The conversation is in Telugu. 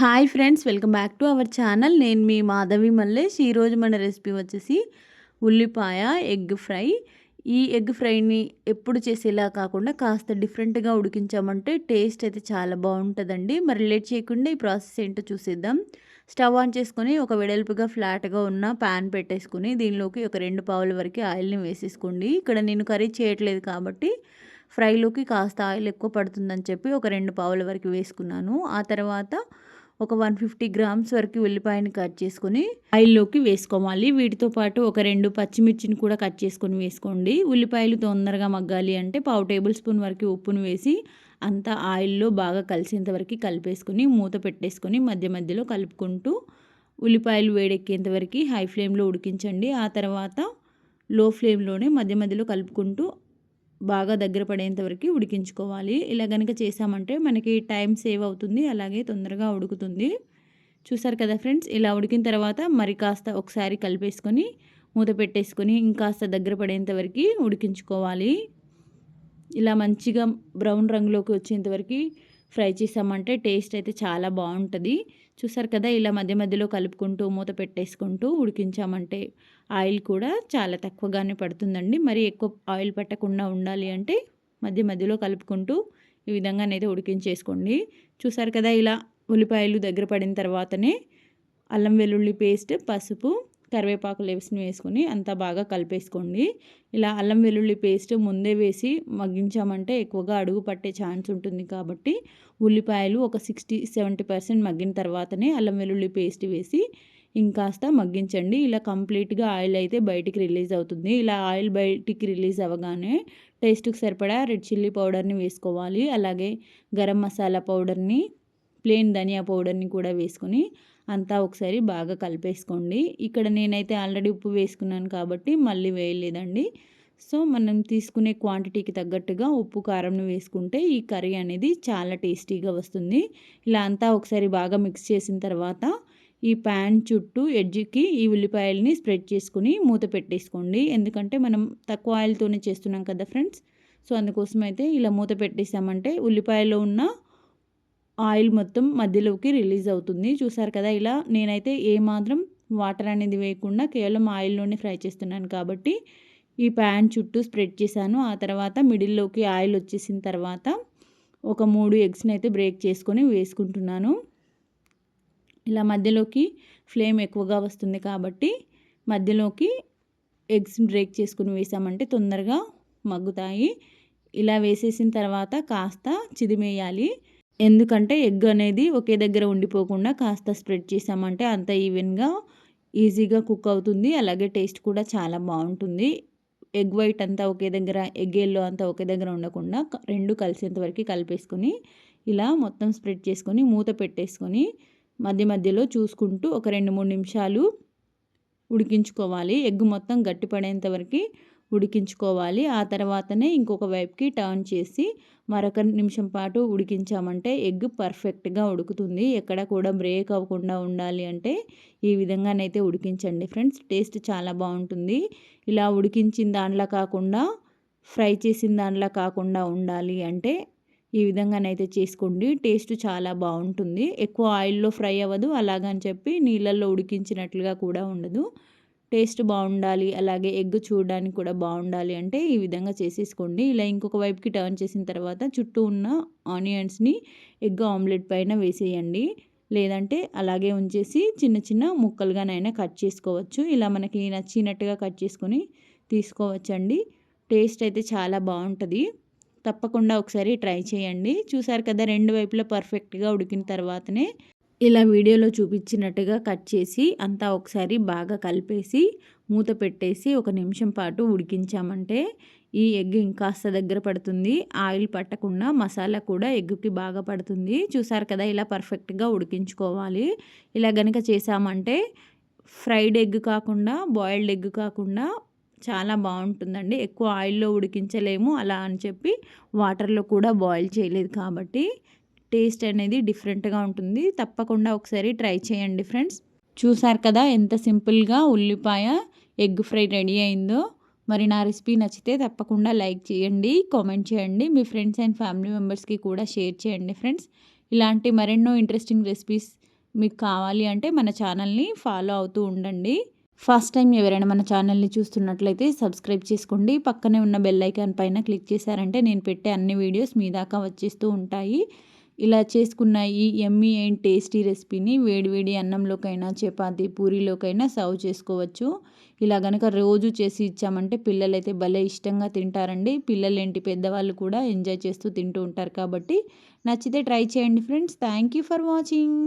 Hi friends welcome back to our channel. నేను మీ మాధవి మల్లేష్. ఈరోజు మన రెసిపీ వచ్చేసి ఉల్లిపాయ ఎగ్ ఫ్రై. ఈ ఎగ్ ఫ్రైని ఎప్పుడు చేసేలా కాకుండా కాస్త డిఫరెంట్గా ఉడికించామంటే టేస్ట్ అయితే చాలా బాగుంటుందండి. మరి లేట్ చేయకుండా ఈ ప్రాసెస్ ఏంటో చూసేద్దాం. స్టవ్ ఆన్ చేసుకొని ఒక వెడల్పుగా ఫ్లాట్గా ఉన్న ప్యాన్ పెట్టేసుకుని దీనిలోకి ఒక రెండు పావుల వరకు ఆయిల్ని వేసేసుకోండి. ఇక్కడ నేను కర్రీ చేయట్లేదు కాబట్టి ఫ్రైలోకి కాస్త ఆయిల్ ఎక్కువ పడుతుందని చెప్పి ఒక రెండు పావుల వరకు వేసుకున్నాను. ఆ తర్వాత ఒక వన్ ఫిఫ్టీ గ్రామ్స్ వరకు ఉల్లిపాయని కట్ చేసుకొని ఆయిల్లోకి వేసుకోవాలి. వీటితో పాటు ఒక రెండు పచ్చిమిర్చిని కూడా కట్ చేసుకొని వేసుకోండి. ఉల్లిపాయలు తొందరగా మగ్గాలి అంటే పావు టేబుల్ స్పూన్ వరకు ఉప్పును వేసి అంతా ఆయిల్లో బాగా కలిసేంత వరకు కలిపేసుకొని మూత పెట్టేసుకొని మధ్య మధ్యలో కలుపుకుంటూ ఉల్లిపాయలు వేడెక్కేంత వరకు హై ఫ్లేమ్లో ఉడికించండి. ఆ తర్వాత లో ఫ్లేమ్లోనే మధ్య మధ్యలో కలుపుకుంటూ బాగా దగ్గర పడేంత వరకు ఉడికించుకోవాలి. ఇలా కనుక చేసామంటే మనకి టైం సేవ్ అవుతుంది అలాగే తొందరగా ఉడుకుతుంది. చూసారు కదా ఫ్రెండ్స్ ఇలా ఉడికిన తర్వాత మరి కాస్త ఒకసారి కలిపేసుకొని మూత పెట్టేసుకొని ఇంకాస్త దగ్గర పడేంత వరకు ఉడికించుకోవాలి. ఇలా మంచిగా బ్రౌన్ రంగులోకి వచ్చేంత వరకు ఫ్రై చేసామంటే టేస్ట్ అయితే చాలా బాగుంటుంది. చూసారు కదా ఇలా మధ్య మధ్యలో కలుపుకుంటూ మూత పెట్టేసుకుంటూ ఉడికించామంటే. ఆయిల్ కూడా చాలా తక్కువగానే పడుతుందండి. మరి ఎక్కువ ఆయిల్ పట్టకుండా ఉండాలి అంటే మధ్య మధ్యలో కలుపుకుంటూ ఈ విధంగానైతే ఉడికించేసుకోండి. చూసారు కదా ఇలా ఉల్లిపాయలు దగ్గర పడిన తర్వాతనే అల్లం వెల్లుల్లి పేస్ట్ పసుపు కరివేపాకు లెవెస్ని వేసుకొని అంతా బాగా కలిపేసుకోండి. ఇలా అల్లం వెల్లుల్లి పేస్ట్ ముందే వేసి మగ్గించామంటే ఎక్కువగా అడుగు పట్టే ఛాన్స్ ఉంటుంది కాబట్టి ఉల్లిపాయలు ఒక సిక్స్టీ సెవెంటీ పర్సెంట్ మగ్గిన తర్వాతనే అల్లం వెల్లుల్లి పేస్ట్ వేసి ఇంకాస్త మగ్గించండి. ఇలా కంప్లీట్గా ఆయిల్ అయితే బయటికి రిలీజ్ అవుతుంది. ఇలా ఆయిల్ బయటికి రిలీజ్ అవ్వగానే టేస్ట్కి సరిపడా రెడ్ చిల్లీ పౌడర్ని వేసుకోవాలి. అలాగే గరం మసాలా పౌడర్ని ప్లెయిన్ ధనియా పౌడర్ని కూడా వేసుకొని అంతా ఒకసారి బాగా కలిపేసుకోండి. ఇక్కడ నేనైతే ఆల్రెడీ ఉప్పు వేసుకున్నాను కాబట్టి మళ్ళీ వేయలేదండి. సో మనం తీసుకునే క్వాంటిటీకి తగ్గట్టుగా ఉప్పు కారంను వేసుకుంటే ఈ కర్రీ అనేది చాలా టేస్టీగా వస్తుంది. ఇలా అంతా ఒకసారి బాగా మిక్స్ చేసిన తర్వాత ఈ ప్యాన్ చుట్టూ ఎడ్జ్కి ఈ ఉల్లిపాయలని స్ప్రెడ్ చేసుకుని మూత పెట్టేసుకోండి. ఎందుకంటే మనం తక్కువ ఆయిల్తోనే చేస్తున్నాం కదా ఫ్రెండ్స్. సో అందుకోసం అయితే ఇలా మూత పెట్టేసామంటే ఉల్లిపాయలో ఉన్న ఆయిల్ మొత్తం మధ్యలోకి రిలీజ్ అవుతుంది. చూసారు కదా ఇలా నేనైతే ఏమాత్రం వాటర్ అనేది వేయకుండా కేవలం ఆయిల్లోనే ఫ్రై చేస్తున్నాను కాబట్టి ఈ ప్యాన్ చుట్టూ స్ప్రెడ్ చేశాను. ఆ తర్వాత మిడిల్లోకి ఆయిల్ వచ్చేసిన తర్వాత ఒక మూడు ఎగ్స్ని అయితే బ్రేక్ చేసుకొని వేసుకుంటున్నాను. మధ్యలోకి ఫ్లేమ్ ఎక్కువగా వస్తుంది కాబట్టి మధ్యలోకి ఎగ్స్ బ్రేక్ చేసుకుని వేసామంటే తొందరగా మగ్గుతాయి. ఇలా వేసేసిన తర్వాత కాస్త చిదిమేయాలి. ఎందుకంటే ఎగ్ అనేది ఒకే దగ్గర ఉండిపోకుండా కాస్త స్ప్రెడ్ చేసామంటే అంత ఈవెన్గా ఈజీగా కుక్ అవుతుంది. అలాగే టేస్ట్ కూడా చాలా బాగుంటుంది. ఎగ్ వైట్ అంతా ఒకే దగ్గర ఎగ్ ఎల్లో అంతా ఒకే దగ్గర ఉండకుండా రెండు కలిసేంత వరకు కలిపేసుకొని ఇలా మొత్తం స్ప్రెడ్ చేసుకొని మూత పెట్టేసుకొని మధ్య మధ్యలో చూసుకుంటూ ఒక రెండు మూడు నిమిషాలు ఉడికించుకోవాలి. ఎగ్ మొత్తం గట్టిపడేంత వరకు ఉడికించుకోవాలి. ఆ తర్వాతనే ఇంకొక వైపుకి టర్న్ చేసి మరొక నిమిషం పాటు ఉడికించామంటే ఎగ్ పర్ఫెక్ట్గా ఉడుకుతుంది. ఎక్కడ కూడా బ్రేక్ అవ్వకుండా ఉండాలి అంటే ఈ విధంగానైతే ఉడికించండి ఫ్రెండ్స్. టేస్ట్ చాలా బాగుంటుంది. ఇలా ఉడికించిన దాంట్లో కాకుండా ఫ్రై చేసిన దాంట్లో కాకుండా ఉండాలి అంటే ఈ విధంగానైతే చేసుకోండి. టేస్ట్ చాలా బాగుంటుంది. ఎక్కువ ఆయిల్లో ఫ్రై అవ్వదు. అలాగని చెప్పి నీళ్ళల్లో ఉడికించినట్లుగా కూడా ఉండదు. టేస్ట్ బాగుండాలి. అలాగే ఎగ్ చూడడానికి కూడా బాగుండాలి అంటే ఈ విధంగా చేసేసుకోండి. ఇలా ఇంకొక వైపుకి టర్న్ చేసిన తర్వాత చుట్టూ ఉన్న ఆనియన్స్ని ఎగ్ ఆమ్లెట్ పైన వేసేయండి. లేదంటే అలాగే ఉంచేసి చిన్న చిన్న ముక్కలుగానైనా కట్ చేసుకోవచ్చు. ఇలా మనకి నచ్చినట్టుగా కట్ చేసుకొని తీసుకోవచ్చండి. టేస్ట్ అయితే చాలా బాగుంటుంది. తప్పకుండా ఒకసారి ట్రై చేయండి. చూసారు కదా రెండు వైపులా పర్ఫెక్ట్గా ఉడికిన తర్వాతనే ఇలా వీడియోలో చూపించినట్టుగా కట్ చేసి అంతా ఒకసారి బాగా కలిపేసి మూత పెట్టేసి ఒక నిమిషం పాటు ఉడికించామంటే ఈ ఎగ్ ఇంకాస్త దగ్గర పడుతుంది. ఆయిల్ పట్టకుండా మసాలా కూడా ఎగ్గుకి బాగా పడుతుంది. చూసారు కదా ఇలా పర్ఫెక్ట్గా ఉడికించుకోవాలి. ఇలా గనక చేసామంటే ఫ్రైడ్ ఎగ్ కాకుండా బాయిల్డ్ ఎగ్ కాకుండా చాలా బాగుంటుందండి. ఎక్కువ ఆయిల్లో ఉడికించలేము. అలా అని చెప్పి వాటర్లో కూడా బాయిల్ చేయలేదు కాబట్టి టేస్ట్ అనేది డిఫరెంట్గా ఉంటుంది. తప్పకుండా ఒకసారి ట్రై చేయండి ఫ్రెండ్స్. చూసారు కదా ఎంత సింపుల్గా ఉల్లిపాయ ఎగ్ ఫ్రై రెడీ అయిందో. మరి నా రెసిపీ నచ్చితే తప్పకుండా లైక్ చేయండి కామెంట్ చేయండి. మీ ఫ్రెండ్స్ అండ్ ఫ్యామిలీ మెంబర్స్కి కూడా షేర్ చేయండి ఫ్రెండ్స్. ఇలాంటి మరెన్నో ఇంట్రెస్టింగ్ రెసిపీస్ మీకు కావాలి అంటే మన ఛానల్ని ఫాలో అవుతూ ఉండండి. ఫస్ట్ టైం ఎవరైనా మన ఛానల్ని చూస్తున్నట్లయితే సబ్స్క్రైబ్ చేసుకోండి. పక్కనే ఉన్న బెల్ ఐకాన్ పైన క్లిక్ చేశారంటే నేను పెట్టే అన్ని వీడియోస్ మీ దాకా వచ్చేస్తూ ఉంటాయి. ఇలా చేసుకున్న ఈ ఎమ్మీ అండ్ టేస్టీ రెసిపీని వేడివేడి అన్నంలోకైనా చపాతి పూరీలోకైనా సర్వ్ చేసుకోవచ్చు. ఇలా కనుక రోజు చేసి ఇచ్చామంటే పిల్లలైతే భలే ఇష్టంగా తింటారండి. పిల్లలేంటి పెద్దవాళ్ళు కూడా ఎంజాయ్ చేస్తూ తింటూ ఉంటారు కాబట్టి నచ్చితే ట్రై చేయండి friends. Thank you for watching.